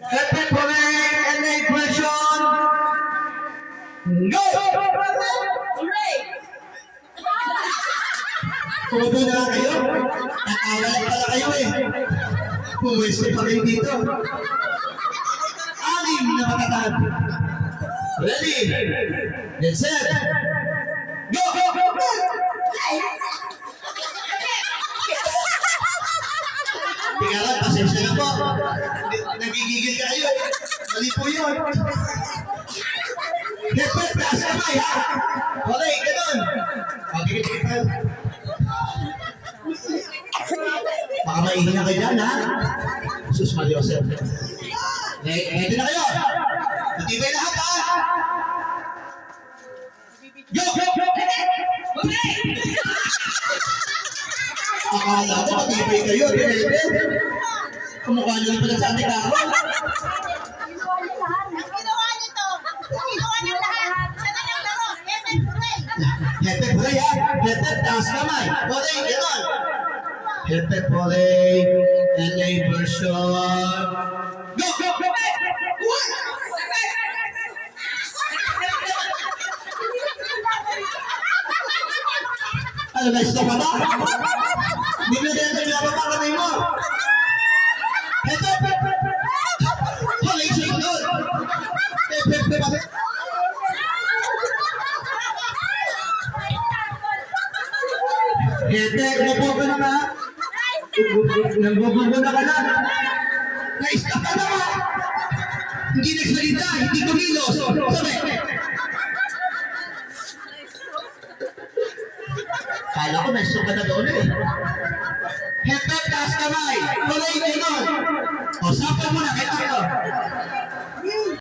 Hepe Purek and a question. Go! Hooray! Puto na lang kayo. Natawa lang pala kayo eh. Pumwesto pa kayo dito. Anim na matatag. Ready? Get set. Go! Go! Go! Go! Tingnan, pasensya na po. Nagigigil ka kayo. Mali po yun. Hepet, taas kamay ha. Okay, ganun. Okay, dikit tayo. Baka maihina kayo dyan ha. Jesus Maria Joseph. Eh, ready na kayo. Matibay lahat ha. Go! Go! Hooray! Akala ko matibay kayo. Eh, eh. Kumukha rin pala sa ating ako. Ginawa niyo to! Ginawa niyo lahat! Sana lang laro! Hepe, hooray! Hepe Pulay ha. Hepe, taas kamay. Pulay, gano'n. Hepe Pulay. LA version. Go! Go! Go! Ano na, stop ka ba? Hindi mo din ito pinapapa kamay mo. Hepe, umupo ka na nga. Nagbubugo na ka na. Na-stop ka na nga. Hindi nagsalita, hindi kumilos. Sabi. Kala ko na-stop ka na doon eh. Hepe, taas kamay. Tuloy nun. O, sapa mo na.